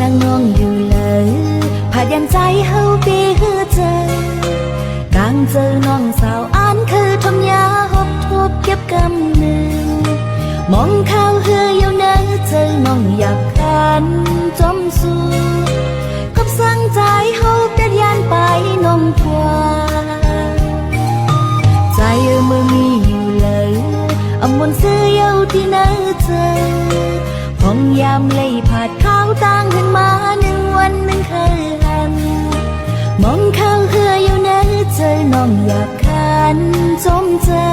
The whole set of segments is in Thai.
นั่งมองอยู่เลยพายันใจเฮาปีฮือเจอกางเจอน้องสาวอ่านคือทมยาหบทบเก็บกำเนินมองเข้าเฮือยาวเนื้อเจอมองอยากขันจมสู่กับสั่งใจเฮาเดยันไปนองกว่าใจเมื่อมีอยู่เลยอมบนเสื้อยาวที่เนื้อเจอ งยามเลยผาดข้าวต่างขึ้นมาหนึ่งวันหนึ่งเคยหันมองเข้าเฮืออยู่เนื้อเจอน้องอยากขันจมเจอ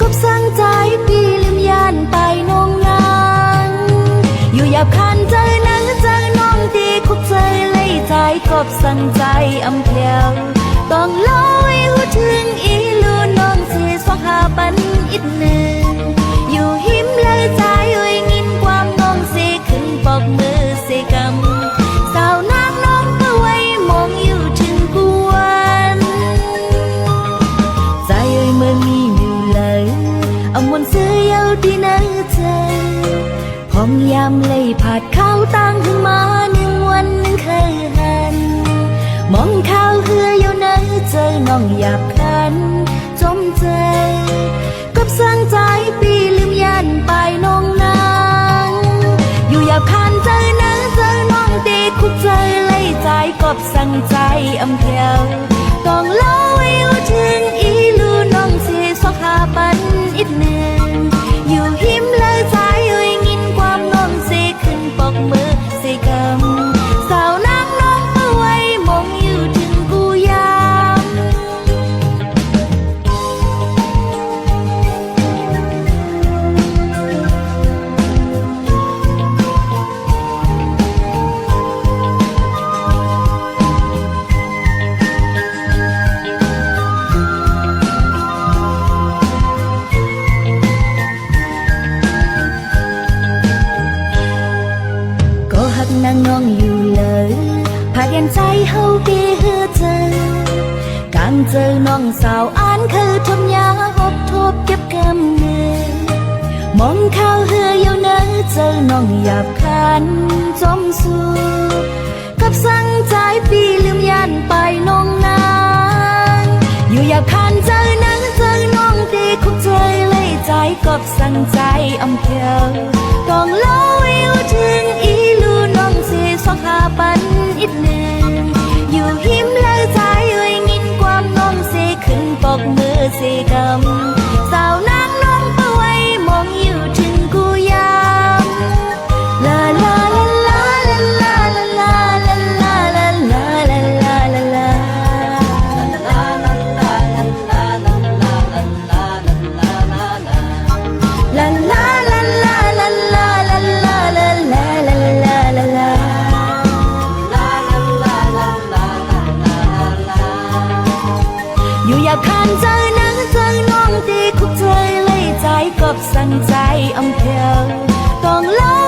กบสั่งใจปีลืมยานไปน้องนางอยู่หยาบคันเจอเนอเจอน้องตีคุกใจเลยใจกบสั่งใจอำเพลวต้องลอ 어문 쓰여 디나자 범얌레이 밭카우 땅흥 마는 원는 가한 멍카우 흐여 나자 멍약한 좀자 급상자이 삐름 얀 빠이 농낭 유약한 자나 자 멍대 쿡자 레이 자이 겁상자이 엄태우 똥라 เฮาปีเฮือเจอกางเจอน้องสาวอ่านคือทำยาหบทบเก็บกำเนิดมองข้าวเฮืออยู่เนอเจอน้องหยาบคันจมสูกับสั่งใจปีลืมยันไปน้องนางอยู่หยาบคันเจอเนเจอน้องตีคุกใจเลยใจกับสั่งใจอำเพลต้องเล่า mưa gì cầm ใจน้องดีคุกใจเลยใจกบสั่งใจอำเพลต้องเล่า